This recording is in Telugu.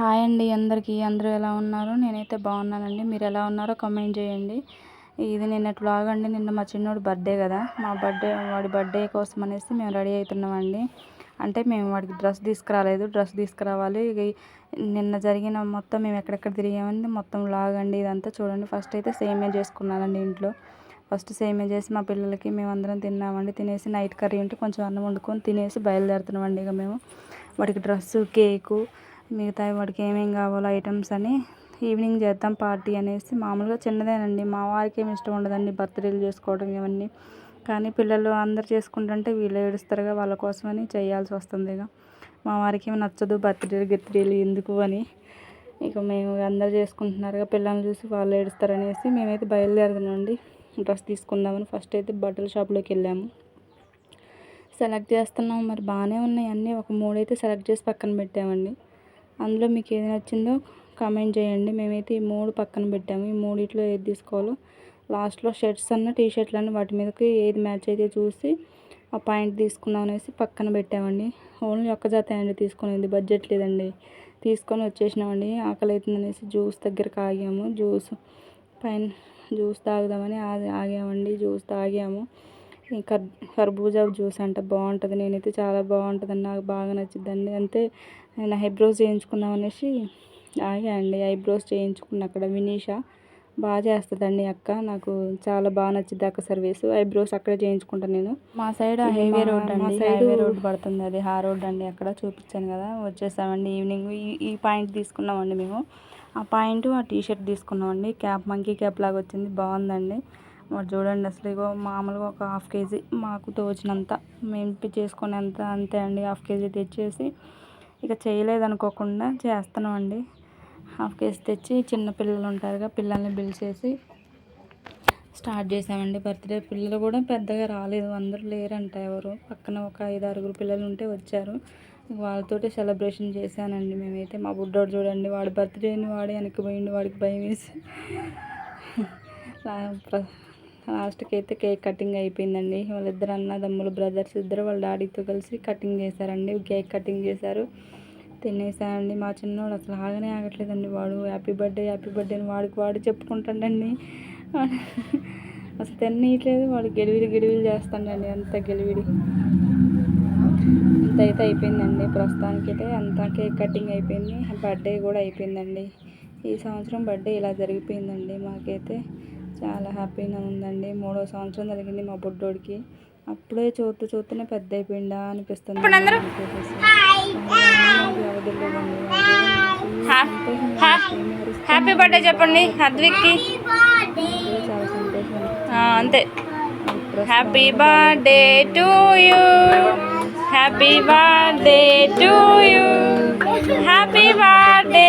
హాయ్ అండి అందరికీ. అందరూ ఎలా ఉన్నారు? నేనైతే బాగున్నానండి. మీరు ఎలా ఉన్నారో కమెంట్ చేయండి. ఇది నిన్నటి వ్లాగ్ అండి. నిన్న మా చిన్నోడు బర్త్డే కదా. మా బర్త్డే వాడి బర్త్డే కోసం అనేసి మేము రెడీ అవుతున్నామండి. అంటే మేము వాడికి డ్రెస్ తీసుకురాలేదు. డ్రెస్ తీసుకురావాలి. ఇక నిన్న జరిగిన మొత్తం మేము ఎక్కడెక్కడ తిరిగామండి? మొత్తం వ్లాగ్ అండి ఇదంతా చూడండి. ఫస్ట్ అయితే సేమియా చేసుకున్నానండి ఇంట్లో. ఫస్ట్ సేమే చేసి మా పిల్లలకి మేము అందరం తిన్నామండి. తినేసి నైట్ కర్రీ ఉంటే కొంచెం అన్నం వండుకొని తినేసి బయలుదేరుతున్నామండి ఇక మేము. వాడికి డ్రెస్సు కేకు మిగతా వాడికి ఏమేమి కావాలో ఐటమ్స్ అని ఈవినింగ్ చేద్దాం పార్టీ అనేసి మామూలుగా చిన్నదేనండి. మా వారికి ఏమి ఇష్టం ఉండదండి బర్త్డేలు చేసుకోవడం ఇవన్నీ. కానీ పిల్లలు అందరు చేసుకుంటుంటే వీళ్ళు ఏడుస్తారుగా వాళ్ళ కోసమని చేయాల్సి వస్తుంది ఇక. మా వారికి ఏమి నచ్చదు బర్త్డేలు గిర్త్డేలు ఎందుకు అని. ఇక మేము అందరు చేసుకుంటున్నారుగా పిల్లల్ని చూసి వాళ్ళు ఏడుస్తారనేసి మేమైతే బయలుదేరుతున్నామండి. డ్రెస్ తీసుకుందామని ఫస్ట్ అయితే బట్టల షాప్లోకి వెళ్ళాము. సెలెక్ట్ చేస్తున్నాం. మరి బాగానే ఉన్నాయి అన్నీ. ఒక మూడైతే సెలెక్ట్ చేసి పక్కన పెట్టామండి. అందులో మీకు ఏది నచ్చిందో కామెంట్ చేయండి. మేమైతే ఈ మూడు పక్కన పెట్టాము. ఈ మూడిట్లో ఏది తీసుకోవాలో. లాస్ట్లో షర్ట్స్ అన్న టీ షర్ట్లు అన్న వాటి మీదకి ఏది మ్యాచ్ అయితే చూసి ఆ పాయింట్ తీసుకుందాం అనేసి పక్కన పెట్టామండి. ఓన్లీ ఒక్క జాత అండి తీసుకునేది. బడ్జెట్ లేదండి. తీసుకొని వచ్చేసినామండి. ఆకలి అవుతుంది అనేసి జ్యూస్ దగ్గరకు ఆగాము. జ్యూస్ పైన జ్యూస్ తాగుదామని ఆగామండి. జ్యూస్ తాగాము. ఇంకా కర్బూజా జ్యూస్ అంట బాగుంటుంది. నేనైతే చాలా బాగుంటుందండి నాకు బాగా నచ్చుద్దండి. అంతే నేను ఐబ్రోస్ చేయించుకుందాం అనేసి ఆగా అండి. ఐబ్రోస్ చేయించుకున్న అక్కడ వినీషా. బాగా చేస్తుందండి అక్క. నాకు చాలా బాగా నచ్చింది అక్క సర్వీస్. ఐబ్రోస్ అక్కడే చేయించుకుంటాను నేను. మా సైడ్ హైవే రోడ్ అండి. హైవే రోడ్ పడుతుంది అది. హా రోడ్ అండి. అక్కడ చూపించాను కదా. వచ్చేసామండి ఈవినింగ్. ఈ ఈ పాయింట్ తీసుకున్నామండి మేము. ఆ పాయింట్ ఆ టీ షర్ట్ తీసుకున్నామండి. క్యాప్ మంకీ క్యాప్ లాగా వచ్చింది. బాగుందండి. మరి చూడండి అసలు ఇగో మామూలుగా ఒక హాఫ్ కేజీ మాకు తోచినంత. మేము చేసుకునేంత అంతే అండి హాఫ్ కేజీ తెచ్చేసి. ఇక చేయలేదు అనుకోకుండా చేస్తున్నామండి. హాఫ్ కేజీ తెచ్చి చిన్న పిల్లలు ఉంటారుగా పిల్లల్ని పిలిచేసి స్టార్ట్ చేసామండి బర్త్డే. పిల్లలు కూడా పెద్దగా రాలేదు అందరూ లేరంట ఎవరు. పక్కన ఒక ఐదు ఆరుగురు పిల్లలు ఉంటే వచ్చారు. వాళ్ళతోటి సెలబ్రేషన్ చేశానండి మేమైతే. మా బుడ్డోడు చూడండి వాడి బర్త్డేని వాడి వెనక్కి పోయిండు వాడికి భయం వేసి. లాస్ట్కి అయితే కేక్ కటింగ్ అయిపోయిందండి. వాళ్ళిద్దరు అన్నదమ్ములు బ్రదర్స్ ఇద్దరు వాళ్ళ డాడీతో కలిసి కటింగ్ చేశారండి. కేక్ కటింగ్ చేశారు. తినేసానండి మా చిన్నవాడు అసలు ఆగనే ఆగట్లేదండి వాడు. హ్యాపీ బర్త్డే హ్యాపీ బర్త్డే అని వాడికి వాడు చెప్పుకుంటాడండి. అసలు తినట్లేదు వాడు గెలివిడి గెలివిడి చేస్తాడండి. అంత గెలివిడి. అంత అయితే అయిపోయిందండి. ప్రస్తుతానికైతే అంతా కేక్ కటింగ్ అయిపోయింది. బర్త్డే కూడా అయిపోయిందండి. ఈ సంవత్సరం బర్త్డే ఇలా జరిగిపోయిందండి మాకైతే. చాలా హ్యాపీగా ఉందండి. మూడో సంవత్సరం జరిగింది మా బుడ్డోడికి. అప్పుడే చూస్తూ చూస్తూనే పెద్ద అయిపోయిందా అనిపిస్తుంది హ్యాపీ బర్త్డే చెప్పండి సంతోషం అంతే. Happy birthday to you. Happy birthday to you. Happy birthday